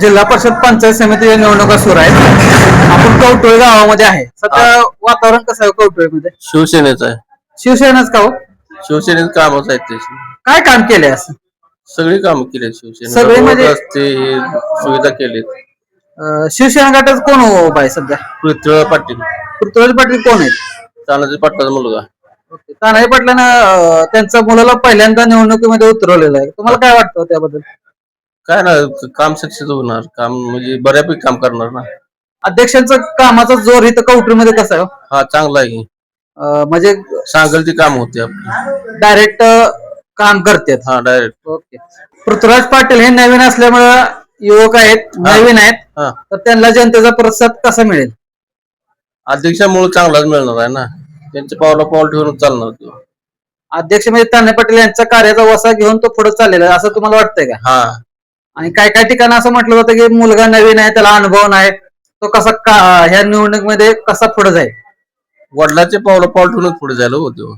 जिल्हा परिषद पंचायत समिती निवडणुका सुरू आहेत. आपण कवटोळी गावामध्ये आहे. सध्या वातावरण कसं आहे कवटोळीमध्ये शिवसेनेचं आहे. शिवसेनाच का हो? शिवसेनेचं कामच आहेत त्याची काय काम केलंय असं? सगळी कामं केली शिवसेने सगळी म्हणजे- रस्ते हे सुविधा केलीत. अं, शिवसेना गटात कोण उभा आहे सध्या? पृथ्वीराज पाटील. पृथ्वीराज पाटील कोण आहेत? तानाजी पाटलाचा मुलगा. तानाजी पाटलानं अं, त्यांच्या मुलाला पहिल्यांदा निवडणुकीमध्ये उतरवलेलं आहे. तुम्हाला काय वाटतं त्याबद्दल? काय ना काम सक्सेस होणार. काम म्हणजे बऱ्यापैकी काम करणार ना. अध्यक्षांचं कामाचा जोर इथं कवटरीमध्ये कसा आहे हो? हा चांगला आहे. अं, म्हणजे सांगेल ती काम होते आपली. डायरेक्ट काम करतात. हा डायरेक्ट. ओके. पृथ्वीराज पाटील हे नवीन असल्यामुळं युवक आहेत नवीन आहेत. हा. तर त्यांना जनतेचा प्रतिसाद कसा मिळेल? अध्यक्षामुळे चांगलाच मिळणार आहे ना. त्यांच्या पावला पाऊल ठेवून चालणार तो. अध्यक्ष म्हणजे तान्हे पाटील यांच्या कार्याचा वसा घेऊन तो पुढे चाललेला आहे असं तुम्हाला वाटतंय का? हा. आणि काय काय ठिकाणी असं म्हटलं जातं की मुलगा नवीन आहे त्याला अनुभव नाही तो कसा का ह्या निवडणुकीमध्ये कसा पुढे जाईल? वडिलाचे पावलं पाऊल ठेवूनच पुढे जायला होतो.